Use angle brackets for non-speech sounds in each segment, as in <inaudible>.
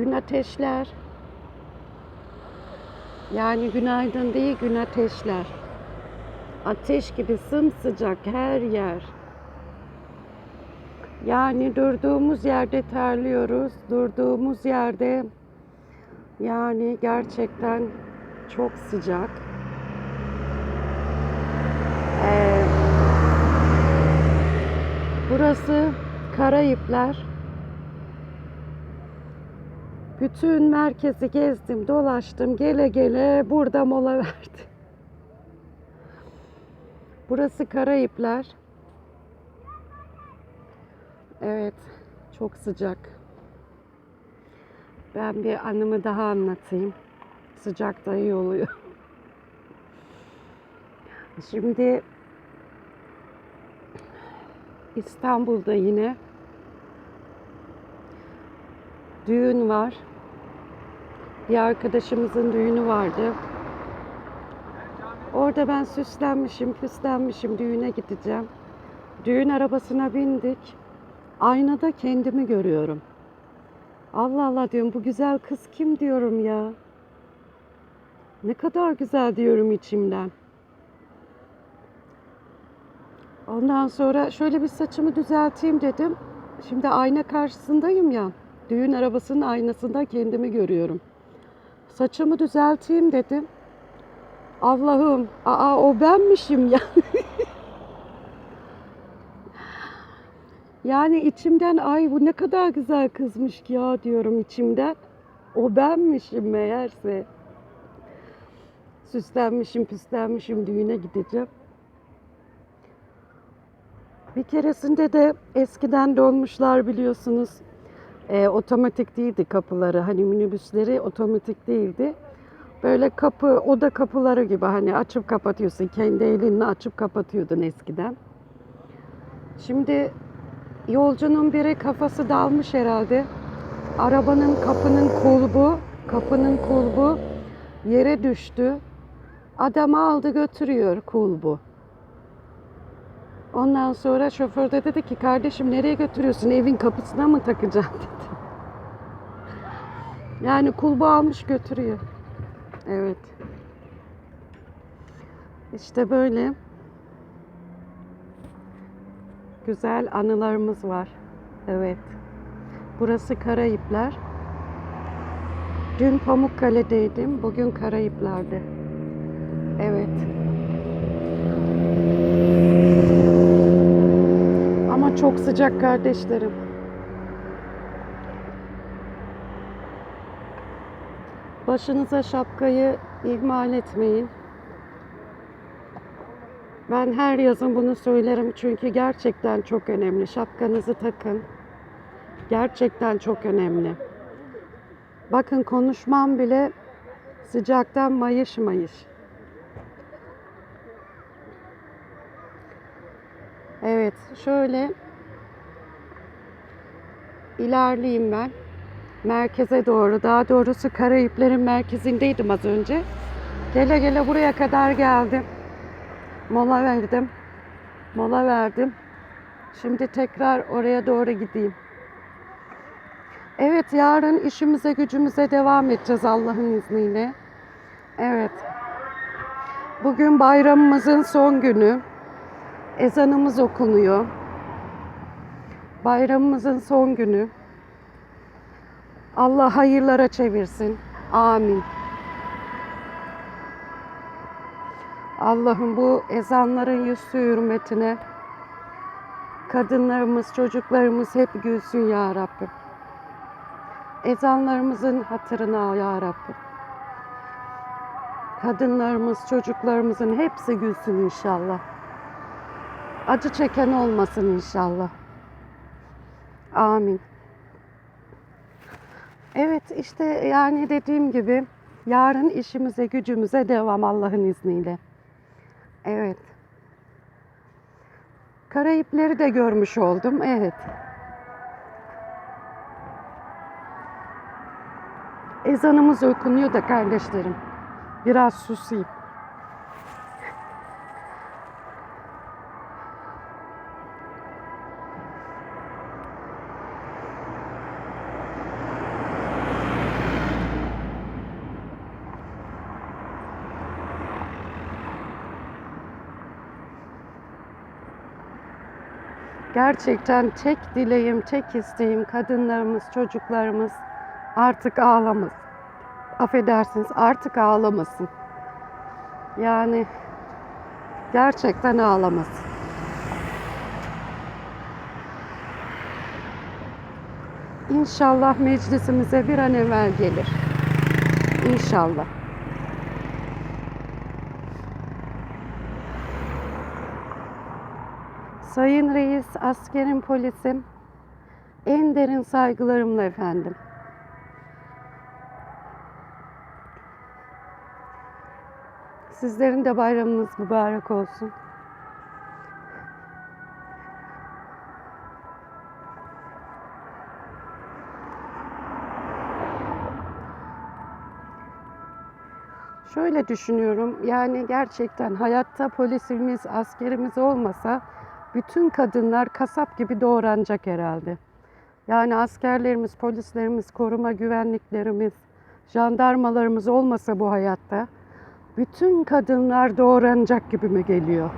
gün ateşler. Yani günaydın değil gün ateşler. Ateş gibi sımsıcak her yer. Yani durduğumuz yerde terliyoruz. Durduğumuz yerde yani gerçekten çok sıcak. Ee, burası Karayipler. Bütün merkezi gezdim, dolaştım. Gele gele burada mola verdim. Burası Karayipler. Evet, çok sıcak. Ben bir anımı daha anlatayım. Sıcak da iyi oluyor. Şimdi İstanbul'da yine düğün var. Bir arkadaşımızın düğünü vardı. Orada ben süslenmişim, püslenmişim, düğüne gideceğim. Düğün arabasına bindik. Aynada kendimi görüyorum. Allah Allah diyorum bu güzel kız kim diyorum ya. Ne kadar güzel diyorum içimden. Ondan sonra şöyle bir saçımı düzelteyim dedim. Şimdi ayna karşısındayım ya. Düğün arabasının aynasında kendimi görüyorum. Saçımı düzelteyim dedim. Allah'ım, aa o benmişim ya. <laughs> yani içimden ay bu ne kadar güzel kızmış ki ya diyorum içimden. O benmişim meğerse. Süslenmişim, püslenmişim düğüne gideceğim. Bir keresinde de eskiden dolmuşlar biliyorsunuz e, otomatik değildi kapıları. Hani minibüsleri otomatik değildi. Böyle kapı, oda kapıları gibi hani açıp kapatıyorsun. Kendi elinle açıp kapatıyordun eskiden. Şimdi yolcunun biri kafası dalmış herhalde. Arabanın kapının kulbu, kapının kulbu yere düştü. Adamı aldı götürüyor kulbu. Ondan sonra şoför de dedi ki kardeşim nereye götürüyorsun? Evin kapısına mı takacaksın <laughs> dedi. Yani kulbu almış götürüyor. Evet. İşte böyle güzel anılarımız var. Evet. Burası Karayipler. Dün Pamukkale'deydim. Bugün Karayipler'de. Evet. Çok sıcak kardeşlerim. Başınıza şapkayı ihmal etmeyin. Ben her yazın bunu söylerim çünkü gerçekten çok önemli. Şapkanızı takın. Gerçekten çok önemli. Bakın konuşmam bile sıcaktan mayış mayış. Evet, şöyle ilerleyeyim ben. Merkeze doğru, daha doğrusu Karayiplerin merkezindeydim az önce. Gele gele buraya kadar geldim. Mola verdim. Mola verdim. Şimdi tekrar oraya doğru gideyim. Evet, yarın işimize gücümüze devam edeceğiz Allah'ın izniyle. Evet. Bugün bayramımızın son günü. Ezanımız okunuyor. Bayramımızın son günü. Allah hayırlara çevirsin. Amin. Allah'ım bu ezanların yüzü hürmetine kadınlarımız, çocuklarımız hep gülsün ya Rabbim. Ezanlarımızın hatırına ya Rabbim. Kadınlarımız, çocuklarımızın hepsi gülsün inşallah. Acı çeken olmasın inşallah. Amin. Evet işte yani dediğim gibi yarın işimize gücümüze devam Allah'ın izniyle. Evet. Karayipleri de görmüş oldum. Evet. Ezanımız okunuyor da kardeşlerim. Biraz susayım. Gerçekten tek dileğim, tek isteğim kadınlarımız, çocuklarımız artık ağlamasın. Affedersiniz artık ağlamasın. Yani gerçekten ağlamasın. İnşallah meclisimize bir an evvel gelir. İnşallah. Sayın Reis, askerim, polisim, en derin saygılarımla efendim. Sizlerin de bayramınız mübarek olsun. Şöyle düşünüyorum. Yani gerçekten hayatta polisimiz, askerimiz olmasa bütün kadınlar kasap gibi doğranacak herhalde. Yani askerlerimiz, polislerimiz, koruma güvenliklerimiz, jandarmalarımız olmasa bu hayatta bütün kadınlar doğranacak gibi mi geliyor?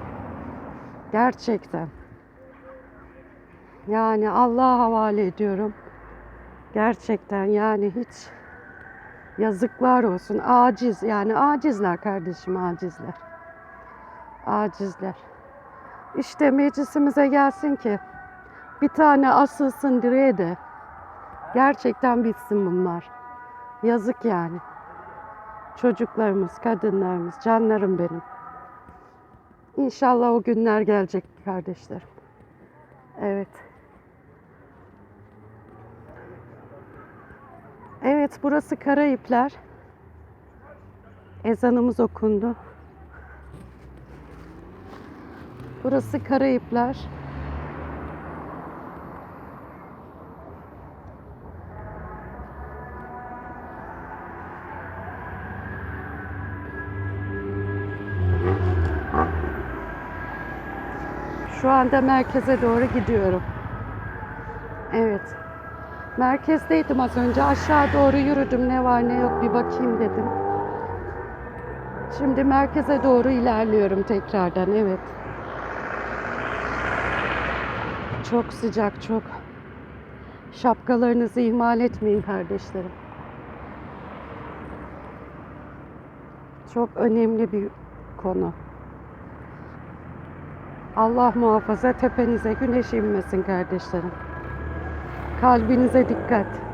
Gerçekten. Yani Allah'a havale ediyorum. Gerçekten yani hiç yazıklar olsun. Aciz yani acizler kardeşim acizler. Acizler. İşte meclisimize gelsin ki bir tane asılsın direğe de gerçekten bitsin bunlar. Yazık yani. Çocuklarımız, kadınlarımız, canlarım benim. İnşallah o günler gelecek kardeşlerim. Evet. Evet, burası Karayipler. Ezanımız okundu. Burası Karayipler. Şu anda merkeze doğru gidiyorum. Evet. Merkezdeydim az önce. Aşağı doğru yürüdüm. Ne var ne yok bir bakayım dedim. Şimdi merkeze doğru ilerliyorum tekrardan. Evet. Çok sıcak, çok. Şapkalarınızı ihmal etmeyin kardeşlerim. Çok önemli bir konu. Allah muhafaza tepenize güneş inmesin kardeşlerim. Kalbinize dikkat.